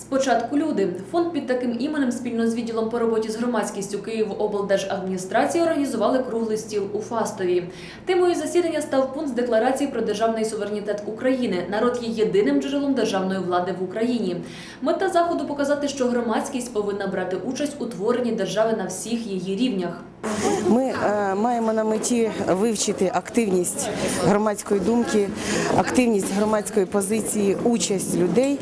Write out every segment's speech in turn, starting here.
Спочатку люди. Фонд під таким іменем спільно з відділом по роботі з громадськістю Київоблдержадміністрації організували круглий стіл у Фастові. Темою засідання став пункт з декларації про державний суверенітет України. Народ є єдиним джерелом державної влади в Україні. Мета заходу показати, що громадськість повинна брати участь у творенні держави на всіх її рівнях. Ми е, маємо на меті вивчити активність громадської думки, активність громадської позиції, участь людей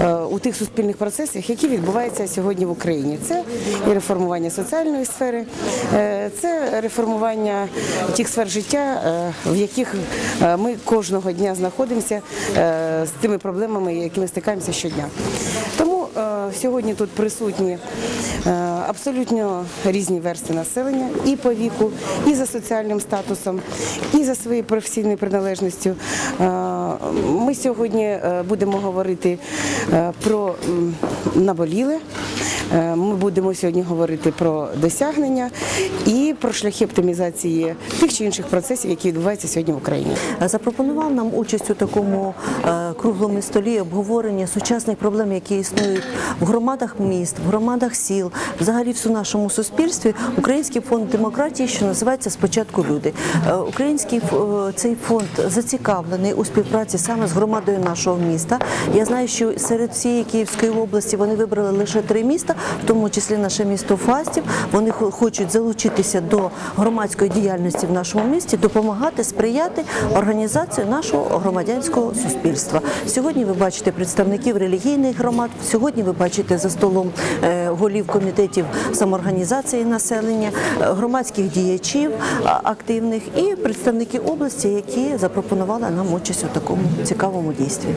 е, у тих суспільних процесах, які відбуваються сьогодні в Україні. Це і реформування соціальної сфери, е, це реформування тих сфер життя, в яких ми кожного дня знаходимося з тими проблемами, якими стикаємося щодня. Тому сьогодні тут присутні е, абсолютно різні версії населення і по віку, і за соціальним статусом, і за своєю професійною приналежністю. Е, Ми сьогодні е, будемо говорити про наболіле. Е, Ми будемо сьогодні говорити про досягнення і про шляхи оптимізації тих чи інших процесів, які відбуваються сьогодні в Україні. запропонував нам участь у такому е, круглому столі обговорення сучасних проблем, які існують в громадах міст, в громадах сіл, взагалі в нашому суспільстві. Український фонд демократії, що називається Спочатку люди. Е, Український цей фонд зацікавлений у співпраці саме з громадою нашого міста. Я знаю, що серед всієї Київської області вони вибрали лише три міста, в тому числі наше місто Фастів. Вони хочуть залучитися до громадської діяльності в нашому місті, допомагати, сприяти організації нашого громадянського суспільства. Сьогодні ви бачите представників релігійних громад. Сьогодні ви бачите за столом е, голів комітетів самоорганізації населення, е, громадських діячів активних і представники області, які запропонували нам участь у такому цікавому дійстві.